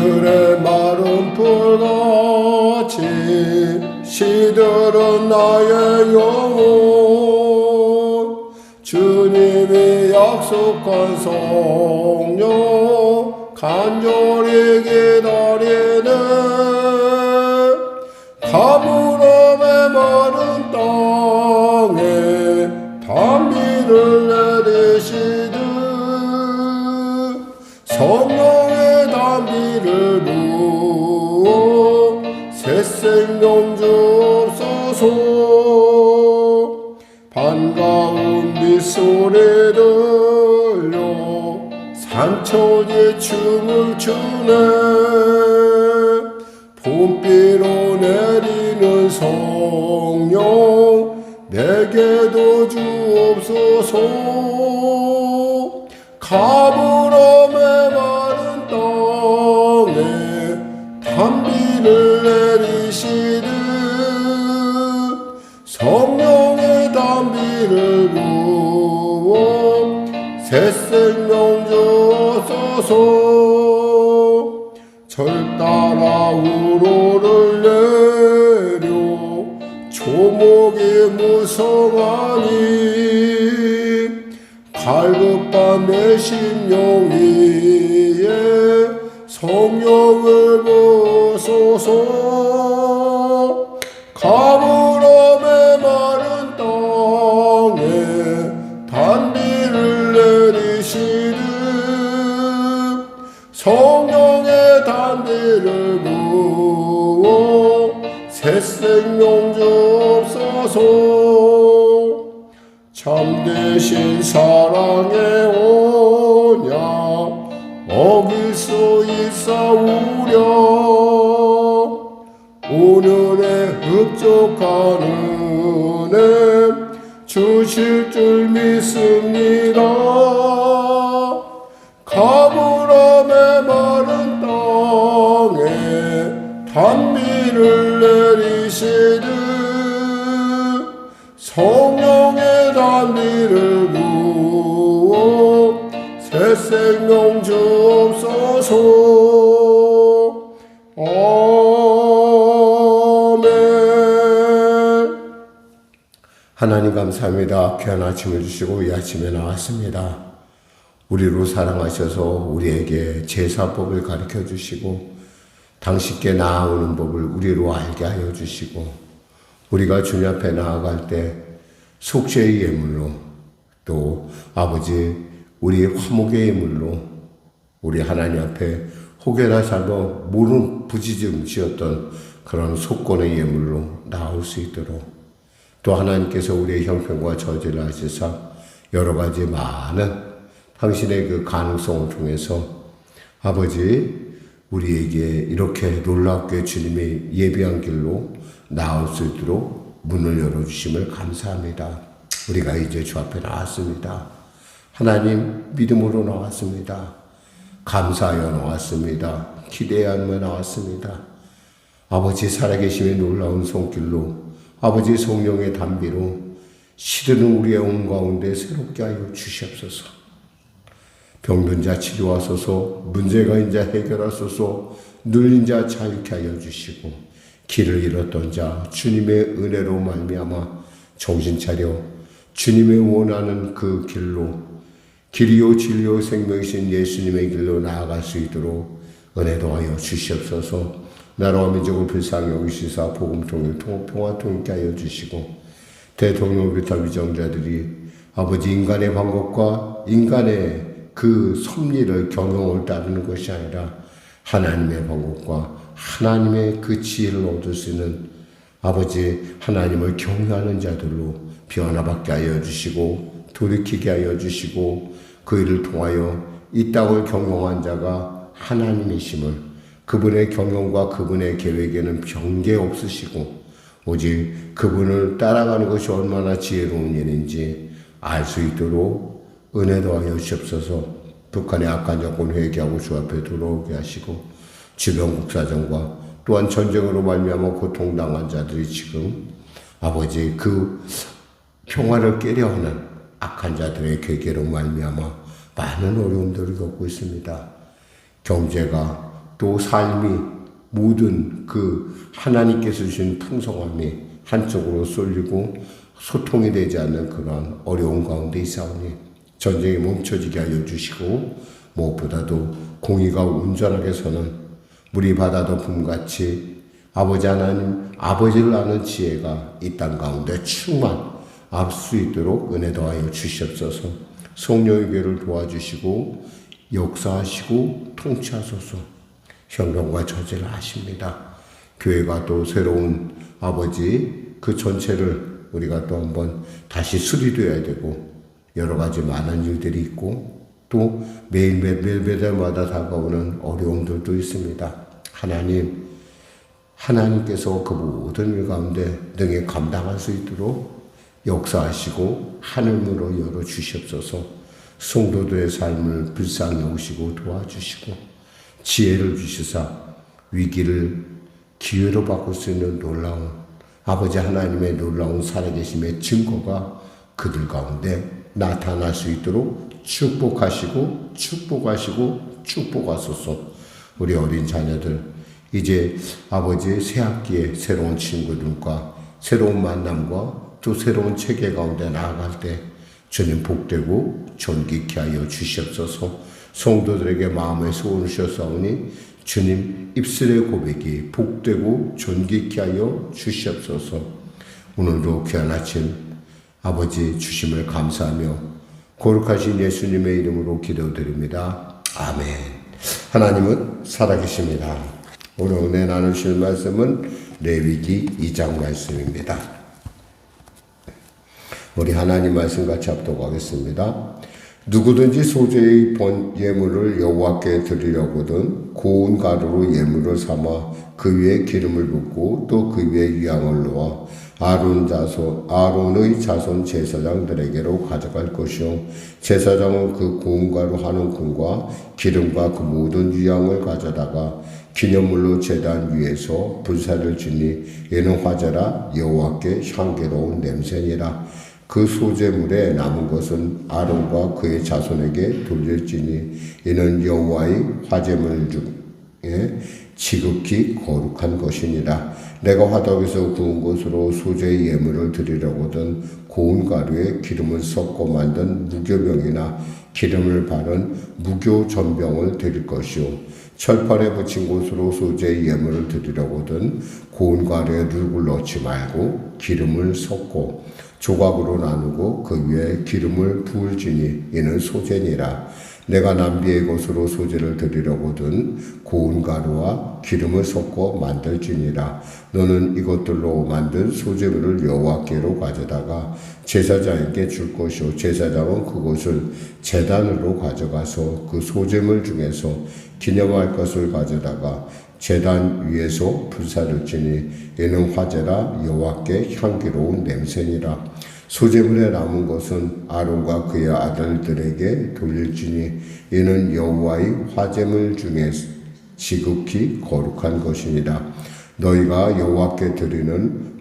빈들의 마른 풀같이 시들은 나의 영혼. 주님이 약속한 성령 간절히 기다리 생명 주옵소서. 반가운 빗소리 들려 산천이 춤을 추네. 봄비로 내리는 성령 내게도 주옵소서 조목이 무성하니 갈급한 내 심령 위에 성령을 부소서 주옵소서 참되신 사랑의 언약 어길 수 있사오랴 오늘의 흡족한 은혜 주실 줄 믿습니다 주옵소서 아멘 하나님 감사합니다. 귀한 아침을 주시고 이 아침에 나왔습니다. 우리로 사랑하셔서 우리에게 제사법을 가르쳐 주시고 당신께 나아오는 법을 우리로 알게 하여 주시고 우리가 주님 앞에 나아갈 때 속죄의 예물로 또 아버지 우리 화목의 예물로 우리 하나님 앞에 혹여나 잘못 모르는 부지즘 지었던 그런 속건의 예물로 나올 수 있도록 또 하나님께서 우리의 형편과 저지를 하시사 여러 가지 많은 당신의 그 가능성을 통해서 아버지 우리에게 이렇게 놀랍게 주님이 예비한 길로 나올 수 있도록 문을 열어주심을 감사합니다. 우리가 이제 주 앞에 나왔습니다. 하나님 믿음으로 나왔습니다. 감사하여 나왔습니다. 기대하며 나왔습니다. 아버지 살아계심의 놀라운 손길로 아버지 성령의 담비로 시드는 우리의 온 가운데 새롭게 하여 주시옵소서. 병든 자 치료하소서, 문제가 인자 해결하소서, 눌린 자 자유케 하여 주시고, 길을 잃었던 자 주님의 은혜로 말미암아 정신 차려 주님의 원하는 그 길로 길이요 진리요 생명이신 예수님의 길로 나아갈 수 있도록 은혜 도 하여 주시옵소서. 나라와 민족을 불쌍히 여기시사 복음 통일 통 평화 통일케 하여 주시고 대통령 비롯한 위정자들이 아버지 인간의 방법과 인간의 그 섭리를 경영을 따르는 것이 아니라 하나님의 방법과 하나님의 그 지혜를 얻을 수 있는 아버지 하나님을 경외하는 자들로 변화받게 하여 주시고 돌이키게 하여 주시고 그 일을 통하여 이 땅을 경영한 자가 하나님이심을 그분의 경영과 그분의 계획에는 변개 없으시고 오직 그분을 따라가는 것이 얼마나 지혜로운 일인지 알 수 있도록 은혜 도 하여 주옵소서. 북한의 악한 정권 회개하고 주 앞에 들어오게 하시고 주변 국사정과 또한 전쟁으로 말미암아 고통당한 자들이 지금 아버지 그 평화를 깨려하는 악한 자들의 괴계로 말미암아 많은 어려움들을 겪고 있습니다. 경제가 또 삶이 모든 그 하나님께서 주신 풍성함이 한쪽으로 쏠리고 소통이 되지 않는 그런 어려운 가운데 있사오니 전쟁이 멈춰지게 하여 주시고 무엇보다도 공의가 온전하게 서는 물이 바다 덮음같이 아버지 하나님 아버지를 아는 지혜가 이 땅 가운데 충만 앞수 있도록 은혜 더하여 주시옵소서 성령의 교를 도와주시고 역사하시고 통치하소서 형통과 저지를 하십니다. 교회가 또 새로운 아버지 그 전체를 우리가 또 한번 다시 수리되어야 되고 여러 가지 많은 일들이 있고 또 매일 매일 매일마다 다가오는 어려움들도 있습니다. 하나님 하나님께서 그 모든 일 가운데 능히 감당할 수 있도록 역사하시고 하늘문으로 열어 주시옵소서. 성도들의 삶을 불쌍히 오시고 도와주시고 지혜를 주시사 위기를 기회로 바꿀 수 있는 놀라운 아버지 하나님의 놀라운 살아계심의 증거가 그들 가운데 나타날 수 있도록 축복하시고 축복하시고 축복하소서. 우리 어린 자녀들 이제 아버지의 새 학기에 새로운 친구들과 새로운 만남과 또 새로운 체계 가운데 나아갈 때 주님 복되고 존귀케 하여 주시옵소서 성도들에게 마음의 소원을 주셨사오니 주님 입술의 고백이 복되고 존귀케 하여 주시옵소서 오늘도 귀한 아침 아버지 주심을 감사하며 거룩하신 예수님의 이름으로 기도드립니다. 아멘. 하나님은 살아계십니다. 오늘 은혜 나누실 말씀은 레위기 2장 말씀입니다. 우리 하나님 말씀 같이 합독하겠습니다. 누구든지 소재의 본 예물을 여호와께 드리려거든 고운 가루로 예물을 삼아 그 위에 기름을 붓고 또 그 위에 유향을 놓아 아론 자손 아론의 자손 제사장들에게로 가져갈 것이요 제사장은 그 고운 가루 한 움큼과 기름과 그 모든 유향을 가져다가 기념물로 제단 위에서 불사를 지니 이는 화제라 여호와께 향기로운 냄새니라 그 소재물에 남은 것은 아론과 그의 자손에게 돌릴지니 이는 여호와의 화제물 중에 지극히 거룩한 것이니라. 내가 화덕에서 구운 것으로 소재의 예물을 드리려거든 고운 가루에 기름을 섞어 만든 무교병이나 기름을 바른 무교 전병을 드릴 것이요 철판에 붙인 곳으로 소재의 예물을 드리려거든 고운 가루에 누룩을 넣지 말고 기름을 섞고 조각으로 나누고 그 위에 기름을 부을지니 이는 소재니라. 내가 남비의 것으로 소재를 드리려거든 고운 가루와 기름을 섞어 만들지니라. 너는 이것들로 만든 소재물을 여호와께로 가져다가 제사장에게 줄 것이요 제사장은 그것을 제단으로 가져가서 그 소재물 중에서 기념할 것을 가져다가 제단 위에서 불사를 지니 이는 화제라 여호와께 향기로운 냄새니라. 소재물에 남은 것은 아론과 그의 아들들에게 돌릴지니 이는 여호와의 화제물 중에 지극히 거룩한 것이니라. 너희가 여호와께 드리는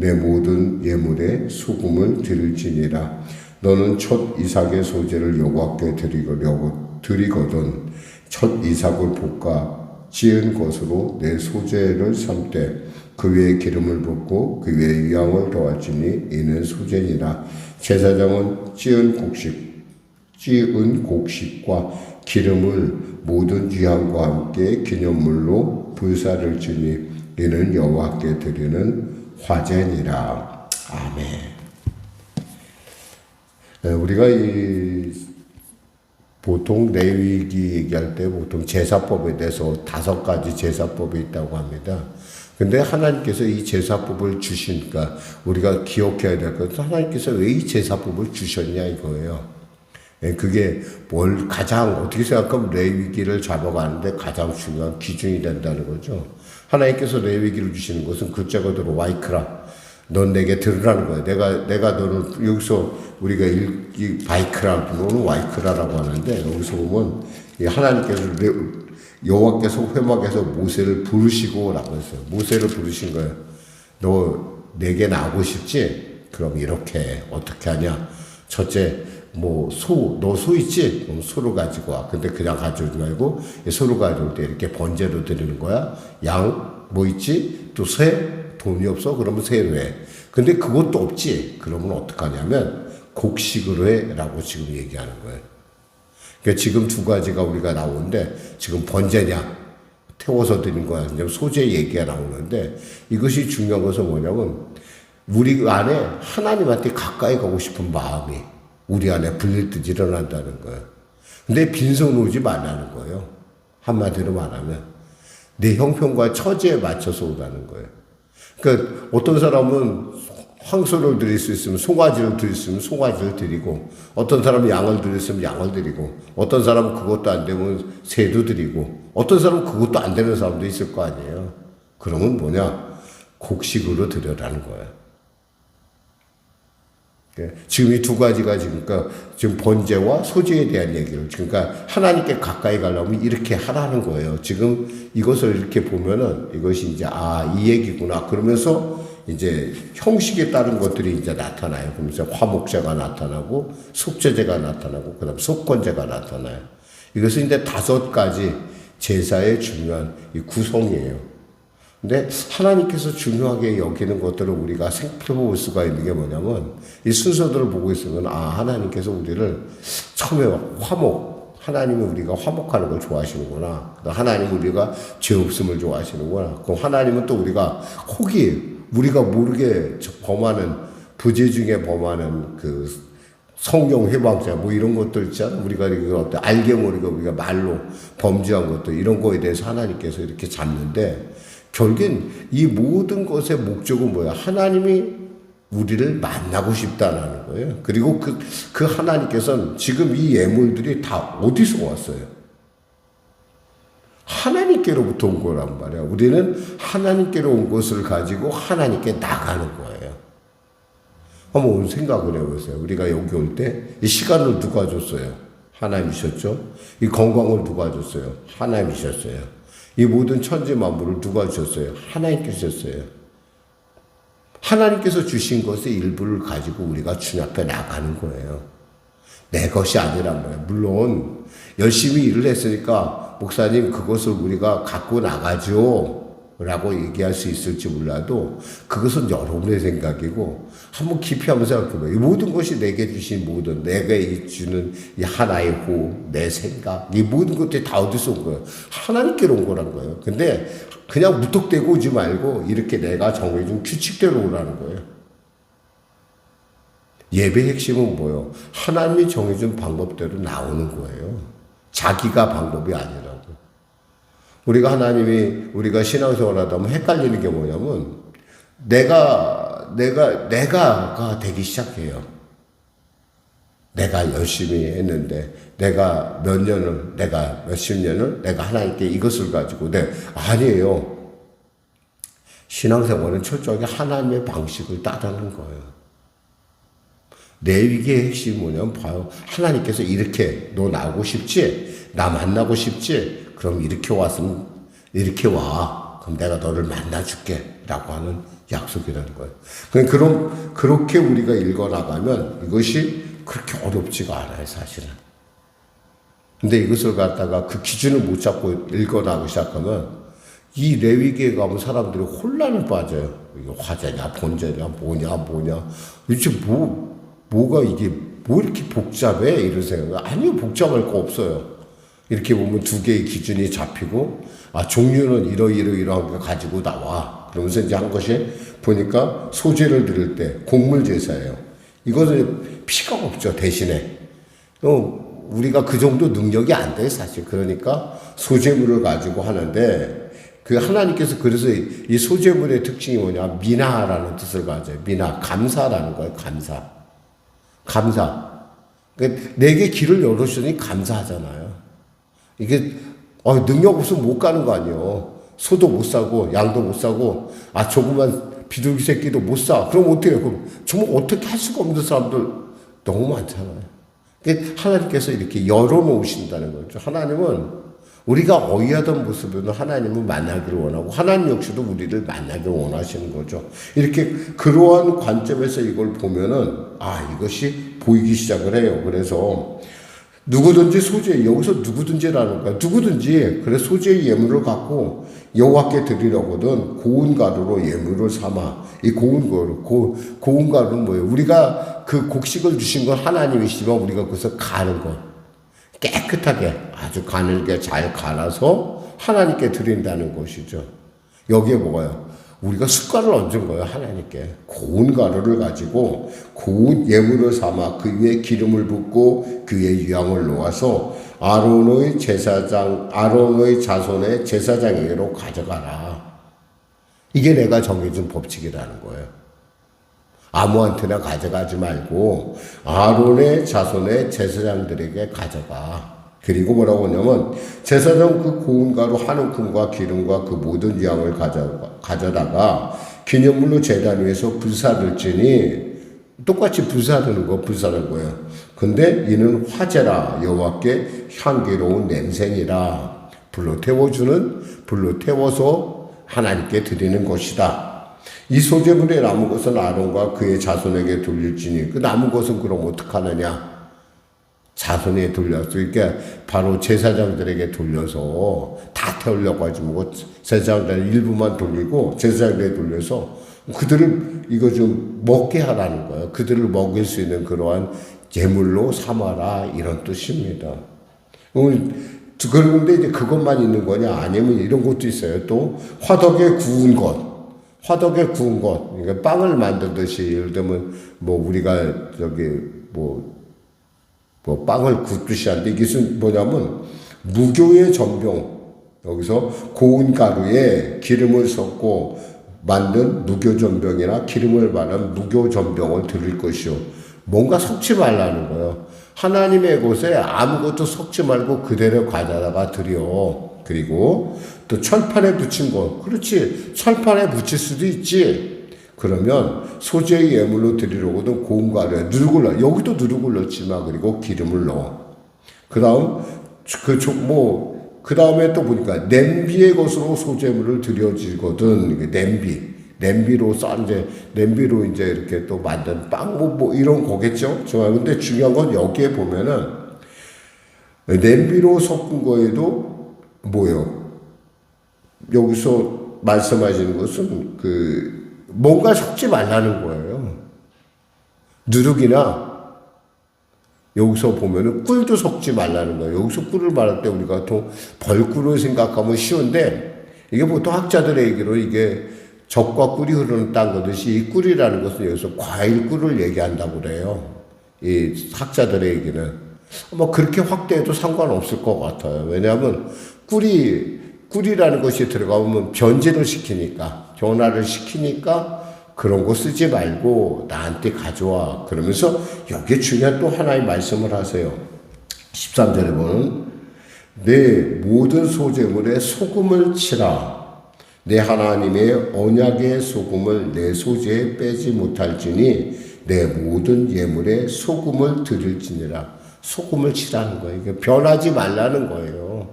내 모든 예물에 소금을 드릴지니라. 너는 첫 이삭의 소재를 여호와께 드리거든. 첫 이삭을 볶아 지은 것으로 내 소재를 삼되 그 위에 기름을 붓고 그 위에 유향을 더할지니 이는 소재니라. 제사장은 찌은 곡식 찌은 곡식과 기름을 모든 유향과 함께 기념물로 불사를 지니 이는 여호와께 드리는 화제니라 아멘. 네, 우리가 이 보통 레위기 얘기할 때 보통 제사법에 대해서 다섯 가지 제사법이 있다고 합니다. 근데 하나님께서 이 제사법을 주시니까 우리가 기억해야 될 것은 하나님께서 왜 이 제사법을 주셨냐 이거예요. 예, 그게 뭘 가장 어떻게 생각하면 레위기를 잡아가는데 가장 중요한 기준이 된다는 거죠. 하나님께서 레위기를 주시는 것은 글자 그대로 와이크라. 넌 내게 들으라는 거야. 내가 내가 너를 여기서 우리가 일, 이 바이크라 부르는 와이크라라고 하는데 여기서 보면 이 하나님께서 레, 여호와께서 회막에서 모세를 부르시고 라고 했어요. 모세를 부르신 거예요. 너 내게 나오고 싶지? 그럼 이렇게 어떻게 하냐? 첫째 뭐 소, 너 소 있지? 그럼 소를 가지고 와. 근데 그냥 가져오지 말고 이 소를 가져올 때 이렇게 번제로 드리는 거야. 양 뭐 있지? 또 새? 돈이 없어? 그러면 새로 해. 근데 그것도 없지? 그러면 어떡하냐면 곡식으로 해. 라고 지금 얘기하는 거예요. 그러니까 지금 두 가지가 우리가 나오는데 지금 번제냐? 태워서 드린 거야. 소재 얘기가 나오는데 이것이 중요한 것은 뭐냐면 우리 안에 하나님한테 가까이 가고 싶은 마음이 우리 안에 불릴 듯 일어난다는 거예요. 근데 빈손 오지 말라는 거예요. 한마디로 말하면 내 형편과 처지에 맞춰서 오라는 거예요. 그러니까 어떤 사람은 황소를 드릴 수 있으면 송아지를 드릴 수 있으면 송아지를 드리고 어떤 사람은 양을 드릴 수 있으면 양을 드리고 어떤 사람은 그것도 안 되면 새도 드리고 어떤 사람은 그것도 안 되는 사람도 있을 거 아니에요. 그러면 뭐냐? 곡식으로 드려라는 거예요. 예, 지금 이 두 가지가 지금 그러니까 지금 번제와 소제에 대한 얘기를 그러니까 하나님께 가까이 가려면 이렇게 하라는 거예요. 지금 이것을 이렇게 보면은 이것이 이제 아 이 얘기구나 그러면서 이제 형식에 따른 것들이 이제 나타나요. 그러면서 화목제가 나타나고 속죄제가 나타나고 그다음 속건제가 나타나요. 이것은 이제 다섯 가지 제사의 중요한 이 구성이에요. 근데 하나님께서 중요하게 여기는 것들을 우리가 살펴볼 수가 있는 게 뭐냐면 이 순서들을 보고 있으면 아 하나님께서 우리를 처음에 화목 하나님은 우리가 화목하는 걸 좋아하시는구나. 하나님은 우리가 죄 없음을 좋아하시는구나. 그럼 하나님은 또 우리가 혹이 우리가 모르게 범하는 부재 중에 범하는 그 성경 해방자 뭐 이런 것들 있잖아. 우리가 이거 어때? 알게 모르게 우리가 말로 범죄한 것들 이런 거에 대해서 하나님께서 이렇게 잡는데 결국엔 이 모든 것의 목적은 뭐야? 하나님이 우리를 만나고 싶다는 거예요. 그리고 그, 그 하나님께서는 지금 이 예물들이 다 어디서 왔어요? 하나님께로부터 온 거란 말이야. 우리는 하나님께로 온 것을 가지고 하나님께 나가는 거예요. 한번 생각을 해보세요. 우리가 여기 올 때 이 시간을 누가 줬어요? 하나님이셨죠? 이 건강을 누가 줬어요? 하나님이셨어요. 이 모든 천지 만물을 누가 주셨어요? 하나님께서 주셨어요. 하나님께서 주신 것의 일부를 가지고 우리가 주님 앞에 나가는 거예요. 내 것이 아니란 말이에요. 물론 열심히 일을 했으니까 목사님 그것을 우리가 갖고 나가죠. 라고 얘기할 수 있을지 몰라도 그것은 여러분의 생각이고 한번 깊이 한번 생각해봐요. 이 모든 것이 내게 주신 모든 내가 주는 이 하나의 호, 내 생각 이 모든 것들이 다 어디서 온 거예요? 하나님께로 온 거란 거예요. 근데 그냥 무턱대고 오지 말고 이렇게 내가 정해준 규칙대로 오라는 거예요. 예배 핵심은 뭐예요? 하나님이 정해준 방법대로 나오는 거예요. 자기가 방법이 아니라고. 우리가 하나님이 우리가 신앙생활 하다 보면 헷갈리는 게 뭐냐면 내가 내가 내가가 되기 시작해요. 내가 열심히 했는데 내가 몇 년을 내가 몇십 년을 내가 하나님께 이것을 가지고 내 아니에요. 신앙생활은 철저하게 하나님의 방식을 따르는 거예요. 내 위기의 핵심이 뭐냐면 봐요. 하나님께서 이렇게 너 나오고 싶지? 나 만나고 싶지? 그럼 이렇게 왔으면 이렇게 와. 그럼 내가 너를 만나줄게. 라고 하는 약속이라는 거예요. 그럼 그렇게 우리가 읽어나가면 이것이 그렇게 어렵지가 않아요, 사실은. 근데 이것을 갖다가 그 기준을 못 잡고 읽어나가기 시작하면 이 레위기에 가면 사람들이 혼란에 빠져요. 이게 화제냐, 본제냐, 뭐냐, 뭐냐. 도대체 뭐, 뭐가 이게, 뭐 이렇게 복잡해? 이런 생각. 아니요, 복잡할 거 없어요. 이렇게 보면 두 개의 기준이 잡히고 아 종류는 이러이러 이러한 거 가지고 나와 그러면서 이제 한 것이 보니까 소재를 드릴 때 곡물 제사예요. 이것은 피가 없죠 대신에 어, 우리가 그 정도 능력이 안 돼 사실 그러니까 소재물을 가지고 하는데 그 하나님께서 그래서 이 소재물의 특징이 뭐냐 미나라는 뜻을 가져요 미나 감사라는 거예요 감사 감사 그러니까 내게 길을 열어주니 감사하잖아요. 이게 어, 능력 없으면 못 가는 거 아니에요. 소도 못 사고 양도 못 사고 아 조그만 비둘기 새끼도 못 사. 그럼 어떻게? 그럼 정말 어떻게 할 수가 없는 사람들 너무 많잖아요. 그러니까 하나님께서 이렇게 열어놓으신다는 거죠. 하나님은 우리가 어이하던 모습으로 하나님을 만나기를 원하고 하나님 역시도 우리를 만나기를 원하시는 거죠. 이렇게 그러한 관점에서 이걸 보면은 아 이것이 보이기 시작을 해요. 그래서 누구든지 소재 여기서 누구든지라는 거야. 누구든지 그래 소재의 예물을 갖고 여호와께 드리려거든 고운 가루로 예물을 삼아 이 고운 가루 고, 고운 가루는 뭐예요? 우리가 그 곡식을 주신 건 하나님이시지만 우리가 그것을 가는 것 깨끗하게 아주 가늘게 잘 갈아서 하나님께 드린다는 것이죠. 여기에 뭐가요? 우리가 숟가락을 얹은 거예요, 하나님께. 고운 가루를 가지고 고운 예물을 삼아 그 위에 기름을 붓고 그 위에 유향을 놓아서 아론의 제사장, 아론의 자손의 제사장에게로 가져가라. 이게 내가 정해준 법칙이라는 거예요. 아무한테나 가져가지 말고 아론의 자손의 제사장들에게 가져가. 그리고 뭐라고 하냐면 제사장 그 고운 가루 한 움큼과 기름과 그 모든 양을 가져, 가져다가 기념물로 제단 위에서 불사를지니 똑같이 불사르는 거 불사르는 거예요. 근데 이는 화제라 여호와께 향기로운 냄새니라 불로 태워주는 불로 태워서 하나님께 드리는 것이다. 이 소재물에 남은 것은 아론과 그의 자손에게 돌릴지니 그 남은 것은 그럼 어떡하느냐? 자손에 돌려서 그러니까 바로 제사장들에게 돌려서 다 태우려고 하지 뭐 제사장들 일부만 돌리고 제사장들에 돌려서 그들을 이거 좀 먹게 하라는 거예요. 그들을 먹일 수 있는 그러한 제물로 삼아라 이런 뜻입니다. 그런데 이제 그것만 있는 거냐 아니면 이런 것도 있어요. 또 화덕에 구운 것. 화덕에 구운 것, 그러니까 빵을 만들듯이 예를 들면 뭐 우리가 저기 뭐, 뭐 빵을 굽듯이 하는데 이게 뭐냐면 무교의 전병, 여기서 고운 가루에 기름을 섞고 만든 무교 전병이나 기름을 바른 무교 전병을 드릴 것이요. 뭔가 섞지 말라는 거예요. 하나님의 곳에 아무것도 섞지 말고 그대로 가져다가 드려. 그리고 또 철판에 붙인 것. 그렇지. 철판에 붙일 수도 있지. 그러면 소재의 예물로 드리려고도 고운 가루에 누룩을 넣어. 여기도 누룩을 넣지만 그리고 기름을 넣어. 그 다음, 그, 뭐, 그 다음에 또 보니까 냄비의 것으로 소재물을 드려지거든. 이게 냄비. 냄비로 싼 이제 냄비로 이제 이렇게 또 만든 빵뭐 뭐 이런 거겠죠. 좋아요. 근데 중요한 건 여기에 보면은 냄비로 섞은 거에도 뭐요? 여기서 말씀하시는 것은 그 뭔가 섞지 말라는 거예요. 누룩이나 여기서 보면은 꿀도 섞지 말라는 거예요. 여기서 꿀을 말할 때 우리가 또 벌꿀을 생각하면 쉬운데 이게 보통 학자들의 얘기로 이게 적과 꿀이 흐르는 땅 거듯이 이 꿀이라는 것은 여기서 과일 꿀을 얘기한다고 그래요. 이 학자들의 얘기는. 뭐 그렇게 확대해도 상관없을 것 같아요. 왜냐하면 꿀이, 꿀이라는 것이 들어가면 변질을 시키니까, 변화를 시키니까 그런 거 쓰지 말고 나한테 가져와. 그러면서 여기에 중요한 또 하나의 말씀을 하세요. 13절에 보면 내 모든 소재물에 소금을 치라. 내 하나님의 언약의 소금을 내 소재에 빼지 못할지니 내 모든 예물에 소금을 드릴지니라. 소금을 치라는 거예요. 변하지 말라는 거예요.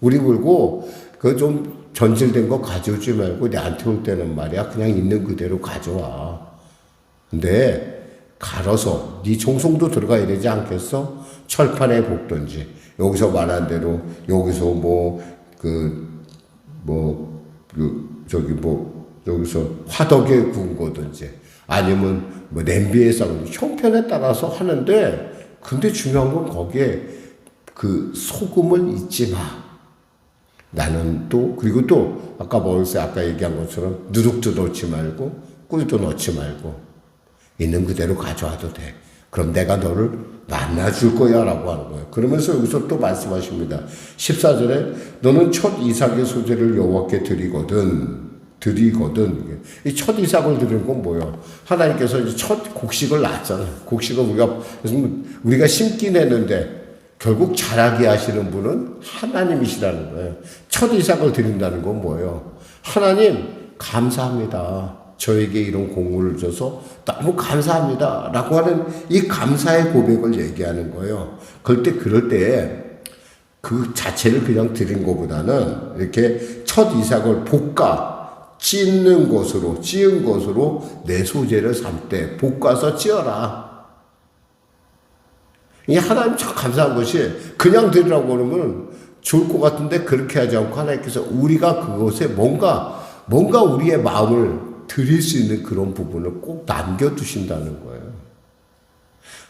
우리 불고 그좀 전질된 거 가져오지 말고 내한테 올 때는 말이야 그냥 있는 그대로 가져와. 근데 갈아서 네 정성도 들어가야 되지 않겠어? 철판에 볶든지 여기서 말한 대로 여기서 뭐 그 뭐 그 저기 뭐 여기서 화덕에 구운 거든지 아니면 뭐 냄비에 싸고 형편에 따라서 하는데 근데 중요한 건 거기에 그 소금을 잊지 마. 나는 또 그리고 또 아까 뭐였어요? 아까 얘기한 것처럼 누룩도 넣지 말고 꿀도 넣지 말고 있는 그대로 가져와도 돼. 그럼 내가 너를 만나줄 거야 라고 하는 거예요. 그러면서 여기서 또 말씀하십니다. 14절에 너는 첫 이삭의 소재를 여호와께 드리거든. 드리거든. 이 첫 이삭을 드리는 건 뭐예요? 하나님께서 이제 첫 곡식을 낳았잖아요. 곡식을 우리가, 우리가 심긴 했는데 결국 자라게 하시는 분은 하나님이시라는 거예요. 첫 이삭을 드린다는 건 뭐예요? 하나님, 감사합니다. 저에게 이런 공부를 줘서 너무 감사합니다. 라고 하는 이 감사의 고백을 얘기하는 거예요. 그럴 때, 그럴 때, 그 자체를 그냥 드린 것보다는 이렇게 첫 이삭을 볶아 찢는 것으로, 찌은 것으로 내 소재를 삼때 볶아서 찌어라. 이 하나님 참 감사한 것이 그냥 드리라고 그러면 좋을 것 같은데 그렇게 하지 않고 하나님께서 우리가 그것에 뭔가 뭔가 우리의 마음을 드릴 수 있는 그런 부분을 꼭 남겨두신다는 거예요.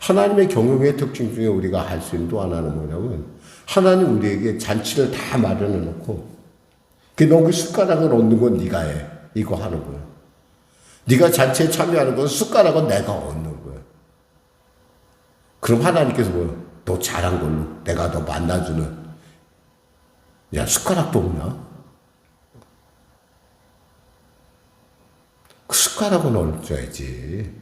하나님의 경영의 특징 중에 우리가 할 수 있는 또 하나는 뭐냐면 하나님 우리에게 잔치를 다 마련해 놓고 그너그 숟가락을 얻는 건 네가 해. 이거 하는 거야. 네가 잔치에 참여하는 건 숟가락은 내가 얻는 거야. 그럼 하나님께서 뭐요? 너 잘한 걸로 내가 너 만나주는 야 숟가락도 없나? 그 숟가락은 얹어야지.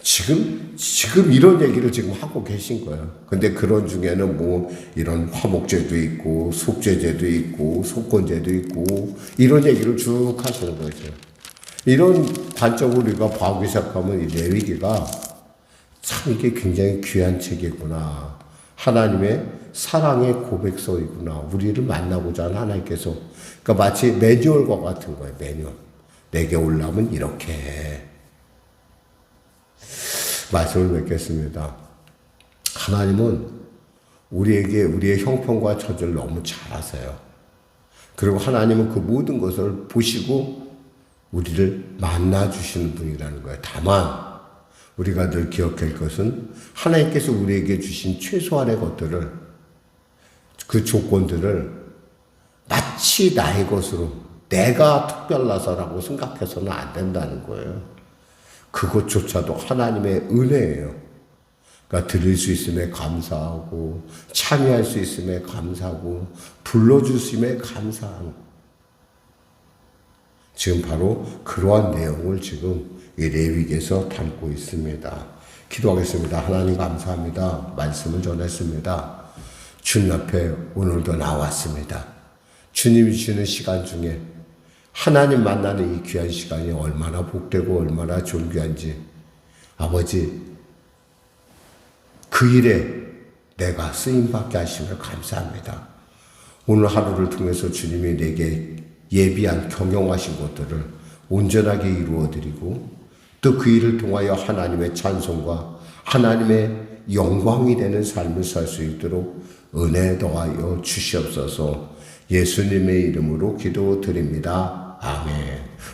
지금 지금 이런 얘기를 지금 하고 계신 거예요. 근데 그런 중에는 뭐 이런 화목제도 있고 속죄제도 있고 속건제도 있고 이런 얘기를 쭉 하시는 거죠. 이런 관점으로 우리가 봐오기 시작하면 이 레위기가 참 이게 굉장히 귀한 책이구나. 하나님의 사랑의 고백서이구나. 우리를 만나고자 하는 하나님께서. 그러니까 마치 매뉴얼과 같은 거예요. 매뉴얼. 내게 올라오면 이렇게 해. 말씀을 맺겠습니다. 하나님은 우리에게 우리의 형편과 처지를 너무 잘 아세요. 그리고 하나님은 그 모든 것을 보시고 우리를 만나 주시는 분이라는 거예요. 다만 우리가 늘 기억할 것은 하나님께서 우리에게 주신 최소한의 것들을 그 조건들을 마치 나의 것으로 내가 특별나서라고 생각해서는 안 된다는 거예요. 그것조차도 하나님의 은혜예요. 그러니까 드릴 수 있음에 감사하고 참여할 수 있음에 감사하고 불러주심에 감사하고 지금 바로 그러한 내용을 지금 이 레위기에서 담고 있습니다. 기도하겠습니다. 하나님 감사합니다. 말씀을 전했습니다. 주님 앞에 오늘도 나왔습니다. 주님이 주시는 시간 중에 하나님 만나는 이 귀한 시간이 얼마나 복되고 얼마나 존귀한지 아버지 그 일에 내가 쓰임받게 하심을 감사합니다. 오늘 하루를 통해서 주님이 내게 예비한 경영하신 것들을 온전하게 이루어드리고 또 그 일을 통하여 하나님의 찬송과 하나님의 영광이 되는 삶을 살 수 있도록 은혜 더하여 주시옵소서 예수님의 이름으로 기도드립니다. 아멘.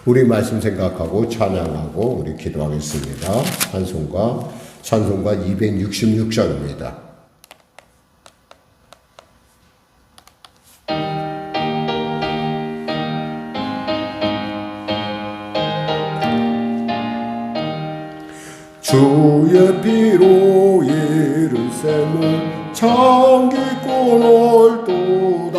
우리 말씀 생각하고 찬양하고 우리 기도하겠습니다. 찬송가, 찬송가 266장입니다. 주의 피로 예루살렘 창기고 놀도다.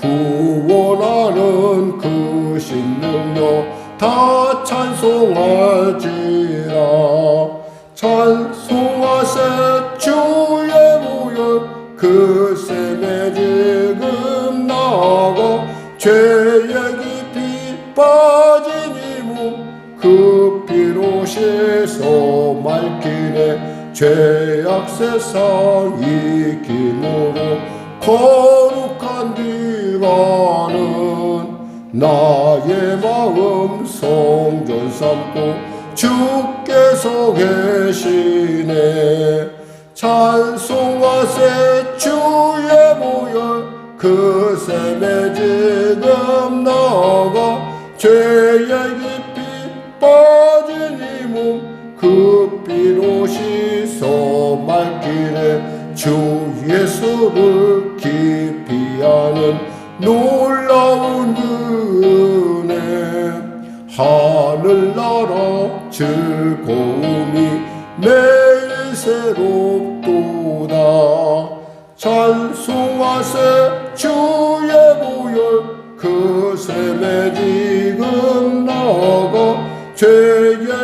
구원하는 그 신능력 다 찬송할지 죄악 세상 이김으로 거룩한 네가는 나의 마음 성전 삼고 주께서 계시네 찬송하세 주의 모여 그 셈에 지금 나가 죄의 예수를 깊이 아는 놀라운 은혜. 하늘나라 즐거움이 매일 새롭도다. 찬송하세 주의 보혈. 그 셈에 지금 나가 죄의